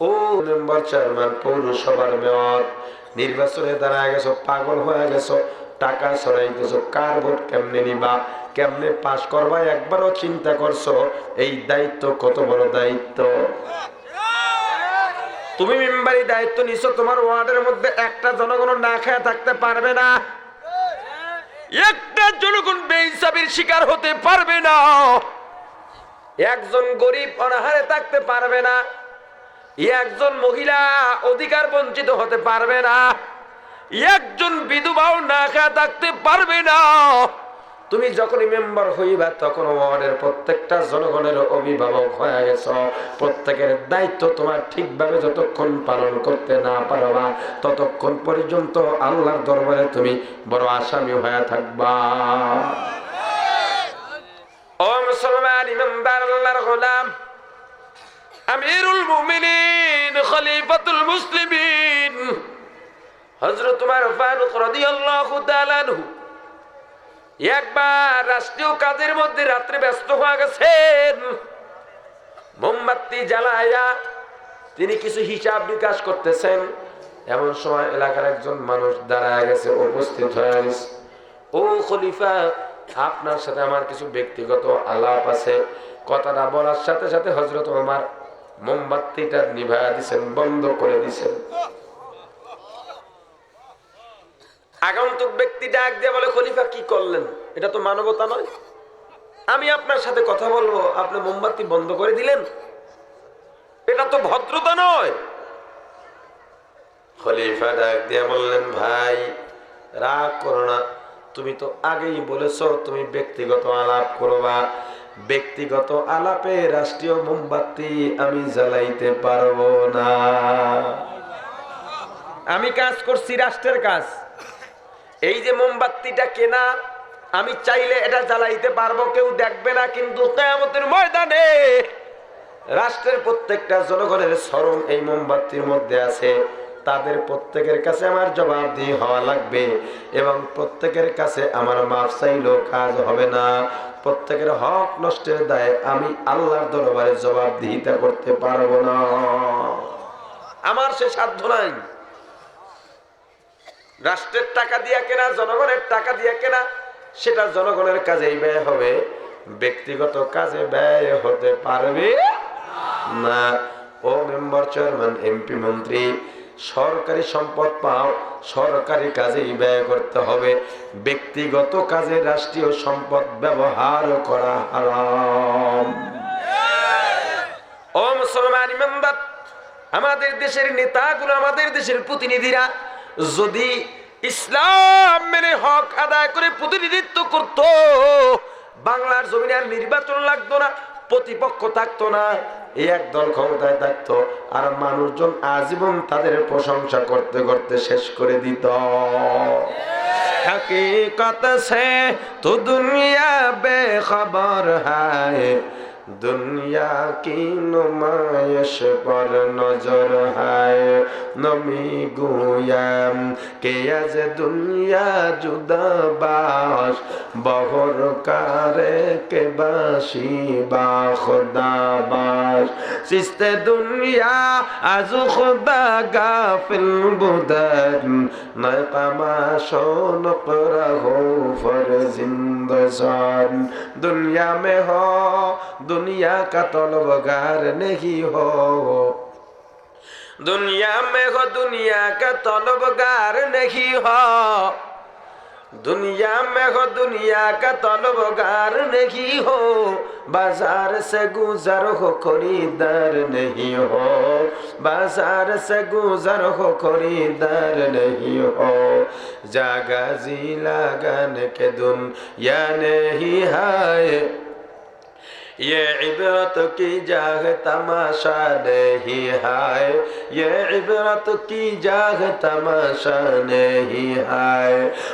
ও member chairman, পৌরসভার mayor, নির্বাচনে দাঁড়ায় গেছো, পাগল হয়ে গেছো, টাকা কার ভোট কেমনে নিবা, কেমনে পাশ করবা, একবারও চিন্তা করছ, এই দায়িত্ব কত বড় দায়িত্ব? তুমি মেম্বারি দায়িত্ব নিছো, তোমার ওয়ার্ডের মধ্যে একটা জনগণ না খেয়ে থাকতে পারবে না। একটা জনগণ বেইনসাবির শিকার হতে পারবে না। একজন গরিব অনাহারে থাকতে পারবে না। একজন মহিলা অধিকার বঞ্চিত হতে পারবে না। একজন বিধবাও না খেয়ে থাকতে পারবে না। তুমি যখনই মেম্বার হইবা, তখন ওয়ার্ডের প্রত্যেকটা জনগণের অভিভাবক হয়ে গেছ। প্রত্যেকের দায়িত্ব তোমার ঠিকভাবে যতক্ষণ পালন করতে না পারবা, ততক্ষণ পর্যন্ত আল্লাহর দরবারে তুমি বড় আসামি হয়ে থাকবা। ও মুসলমান ইমানদার, আল্লাহর গোলাম আমিরুল মুমিনিন, খলিফাতুল মুসলিমিন। হযরত উমর ফারুক রাদিয়াল্লাহু একবার রাষ্ট্রীয় কাজের মধ্যে রাত্রে ব্যস্ত হয়ে গেছেন। মোমবাতি জ্বালায়া তিনি কিছু হিসাব বিকাশ করতেছেন। এমন সময় এলাকার একজন মানুষ দাঁড়ায় গেছে, উপস্থিত হয়ে গেছে। ও খলিফা, আপনার সাথে আমার কিছু ব্যক্তিগত আলাপ আছে। কথাটা বলার সাথে সাথে হজরত আমার মোমবাতিটা নিভায়া দিছেন, বন্ধ করে দিছেন। আগন্তুক ব্যক্তি ডাক দিয়ে বলে, খলিফা, কি করলেন? এটা তো মানবতা নয়। আমি আপনার সাথে কথা বলব, আপনি মোমবাতি বন্ধ করে দিলেন। এটা তো ভদ্রতা নয়। খলিফা ডাক দিয়ে বললেন, ভাই, রাগ করো না। তুমি তো আগেই বলেছ, তুমি ব্যক্তিগত আলাপ করবা। ব্যক্তিগত আলাপে রাষ্ট্রীয় মোমবাতি আমি জ্বালাইতে পারব না। আমি কাজ করছি রাষ্ট্রের কাজ। এই যে মোমবাতিটা কেনা, আমি চাইলে এটা জ্বালাইতে পারব, কেউ দেখবে না, কিন্তু কেয়ামতের ময়দানে রাষ্ট্রের প্রত্যেকটা জনগণের স্মরণ এই মোমবাতির মধ্যে আছে। তাদের প্রত্যেকের কাছে আমার জবাব দিয়ে হওয়া লাগবে এবং প্রত্যেকের কাছে আমার মাফ চাইলেও কাজ হবে না। প্রত্যেকের হক নষ্টের দায় আমি আল্লাহর দরবারে জবাব দিহিতা করতে পারব না। আমার সে সাধ্য নাই। রাষ্ট্রের টাকা দিয়া কেনা, জনগণের টাকা দিয়া কেনা, সেটা জনগণের কাজেই ব্যয় হবে। ব্যক্তিগত কাজে ব্যয় হতে পারবে না। ও মেম্বার চেয়ারম্যান, এমপি মন্ত্রী সরকারি সম্পদ পাও, সরকারি কাজেই ব্যয় করতে হবে। ব্যক্তিগত কাজে রাষ্ট্রীয় সম্পদ ব্যবহার করা হারাম। ও মুসলমান ইমানদার আমাদের দেশের নেতাগুলো, আমাদের দেশের প্রতিনিধিরা যদি ইসলাম মেনে হক আদায় করে প্রতিনিধিত্ব করত, বাংলার জমিনে আর নির্বাচন লাগতো না। প্রতিপক্ষ থাকতো না, এই একদল ক্ষমতায় থাকতো। আর মানুষজন আজীবন তাদের প্রশংসা করতে করতে শেষ করে দিত। হকীকত সে তো দুনিয়া বেখবর হায়। দুনিয়া কি নুমায়শ পর নজর হায়? নমি গুয়াম, কে আজ দুনিয়া জুদাবাস বহর কারে কে বাসি বা খোদাবাস? সিস্তে দুনিয়া, আজ খোদা গাফিল বুদার। নয় কামাশ নকরা হো ফর জিন্দ দুনিয়া মে হ दुनिया का तलबगार नहीं हो दुनिया में हो दुनिया का तलबगार नहीं हो दुनिया में हो दुनिया का तलबगार नहीं हो बाजार से गुजर हो खरीदार नहीं हो बाजार से गुजर हो खरीदार नहीं हो जागा जी लगन के दुनिया नहीं है ये इबरत की जाग तमाशा नहीं है ये इबरत की जाग तमाशा नहीं है